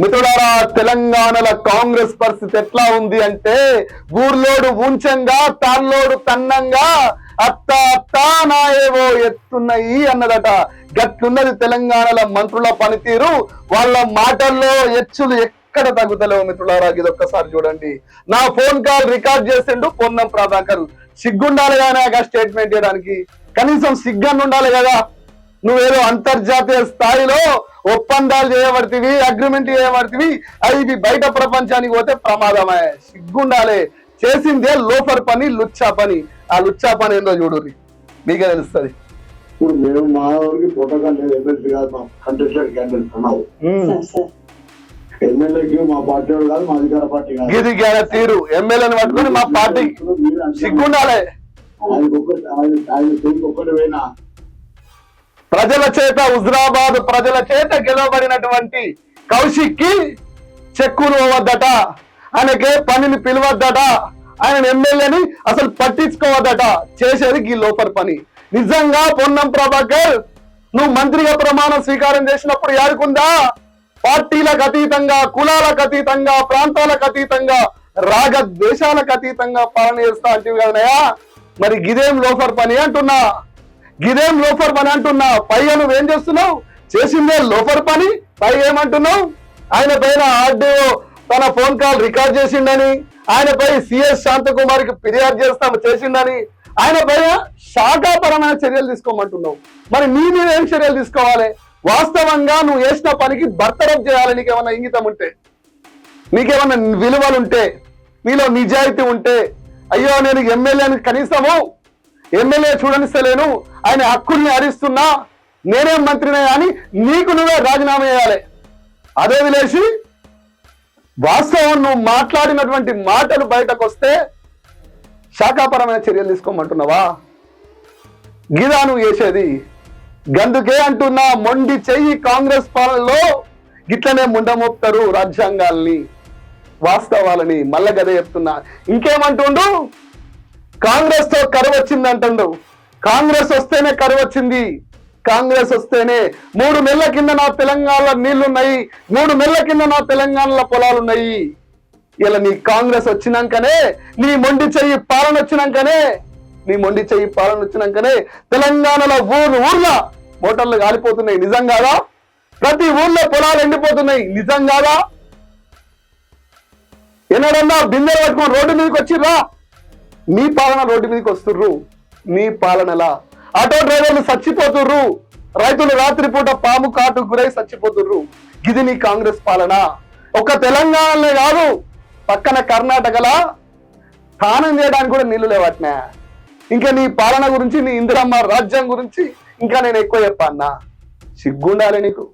మిత్రులారా తెలంగాణలో కాంగ్రెస్ పరిస్థితి ఎట్లా ఉంది అంటే ఊర్లోడు ఉంచంగా తాన్లోడు తన్నంగా అత్త అత్త నాయేవో ఎత్తున్నాయి అన్నదట. గట్లున్నది తెలంగాణలో మంత్రుల పనితీరు వాళ్ళ మాటల్లో ఎచ్చులు ఎక్కడ తగ్గుతలేవు మిత్రులారా ఇది ఒక్కసారి చూడండి. నా ఫోన్ కాల్ రికార్డ్ చేసిండు పొన్నం ప్రభాకర్. సిగ్గుండాలి కానీ ఆ స్టేట్మెంట్ చేయడానికి కనీసం సిగ్గన్ను ఉండాలి కదా. నువ్వేదో అంతర్జాతీయ స్థాయిలో ఒప్పందాలు చేయబడుతుంది అగ్రిమెంట్ చేయబడుతుంది అవి బయట ప్రపంచానికి పోతే ప్రమాదమే. సిగ్గుండాలి. చేసిందే లోఫర్ పని లుచ్చా పని. ఆ లుచ్చా పని ఏందో చూడుర్రి మీకే తెలుస్తుంది. ఇప్పుడు మేము మా ఊరికి ప్రోటోకాల్ లేదు ఎమ్మెల్సీ కాదు మా కంటెస్టెడ్ క్యాండిడేట్ సార్ ఎమ్మెల్యేకి మా పార్టీ కాదు మా అధికార పార్టీ కాదు. గ్యాన తీరు. ఎమ్మెల్యేని పట్టుకొని మా పార్టీ. సిగ్గుండాలి. ఆయనకు ఒక్క ఆయన ఆయన ఒక్కటి పోయినా ప్రజల చేత హుజరాబాద్ ప్రజల చేత గెలవబడినటువంటి కౌశిక్కి చెక్కులు ఇవ్వద్దట ఆయనకే పనిని పిలవద్దట. ఆయన ఎమ్మెల్యేని అసలు పట్టించుకోవద్దట. చేసేది ఈ లోపర్ పని. నిజంగా పొన్నం ప్రభాకర్ నువ్వు మంత్రిగా ప్రమాణం స్వీకారం చేసినప్పుడు యారుకుందా పార్టీలకు అతీతంగా కులాలకు అతీతంగా ప్రాంతాలకు అతీతంగా రాగ ద్వేషాలకు అతీతంగా పాలన చేస్తా అంటే కదనయా మరి గిదేం లోఫర్ పని అంటున్నా? గిదేం లోఫర్ పని అంటున్నా పైగా నువ్వేం చేస్తున్నావు? చేసిందే లోఫర్ పని? పై ఏమంటున్నావు? ఆయన పైన ఆర్డీఓ తన ఫోన్ కాల్ రికార్డ్ చేసిండని ఆయనపై సిఎస్ శాంతకుమారికి ఫిర్యాదు చేస్తాము చేసిండని ఆయన పైన శాఖాపరమైన చర్యలు తీసుకోమంటున్నావు. మరి నీ మీద ఏం చర్యలు తీసుకోవాలి? వాస్తవంగా నువ్వు చేసిన పనికి బర్తరఫ్ చేయాలి నీకేమన్నా ఇంగితం ఉంటే. నీకేమన్నా విలువలు ఉంటే నీలో నిజాయితీ ఉంటే అయ్యో నేను ఎమ్మెల్యేని కనీసము ఎమ్మెల్యే చూడనిస్తలేను. ఆయన హక్కుల్ని హరిస్తున్నా నేనేం మంత్రినే అని నీకు నువ్వే రాజీనామా చేయాలి. అదే విలేసి వాస్తవం నువ్వు మాట్లాడినటువంటి మాటలు బయటకు వస్తే శాఖాపరమైన చర్యలు తీసుకోమంటున్నావా? గిదా నువ్వు చేసేది. గందుకే అంటున్నా మొండి చెయ్యి కాంగ్రెస్ పాలనలో గిట్లనే ముండమోపుతారు రాజ్యాంగాల్ని వాస్తవాలని మళ్ళా గదే చెప్తున్నా. ఇంకేమంటుండు? కాంగ్రెస్తో కరువు వచ్చింది అంటుండు కాంగ్రెస్ వస్తేనే కరువు వచ్చింది కాంగ్రెస్ వస్తేనే మూడు నెలల కింద నా తెలంగాణలో నీళ్ళున్నాయి. మూడు నెలల కింద నా తెలంగాణలో పొలాలున్నాయి. ఇలా నీ కాంగ్రెస్ వచ్చినాకనే నీ మొండి చెయ్యి పాలన వచ్చినాకనే నీ మొండి చెయ్యి పాలన వచ్చినాకనే తెలంగాణలో ఊర్లు ఊర్ల మోటార్లు కాలిపోతున్నాయి. నిజం కాదా? ప్రతి ఊర్లో పొలాలు ఎండిపోతున్నాయి. నిజం కాదా? ఎన్నడన్నా బిందెలు పట్టుకొని రోడ్డు మీదకి వచ్చిర్రా మీ పాలన రోడ్డు మీదకి వస్తుర్రు. మీ పాలనలా ఆటో డ్రైవర్లు చచ్చిపోతుర్రు. రైతులు రాత్రిపూట పాము కాటు గురై చచ్చిపోతుర్రు. ఇది నీ కాంగ్రెస్ పాలన. ఒక తెలంగాణలో కాదు పక్కన కర్ణాటకలా స్నానం చేయడానికి కూడా నీళ్ళు లేవట్నా ఇంకా నీ పాలన గురించి నీ ఇందిరమ్మ రాజ్యం గురించి ఇంకా నేను ఎక్కువ చెప్పన్నా. సిగ్గుండాలి నీకు.